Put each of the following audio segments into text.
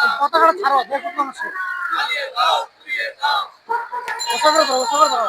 ছাড়ো দেখুন মানুষ ওসা করে ধরো ওসা ধরো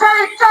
take care.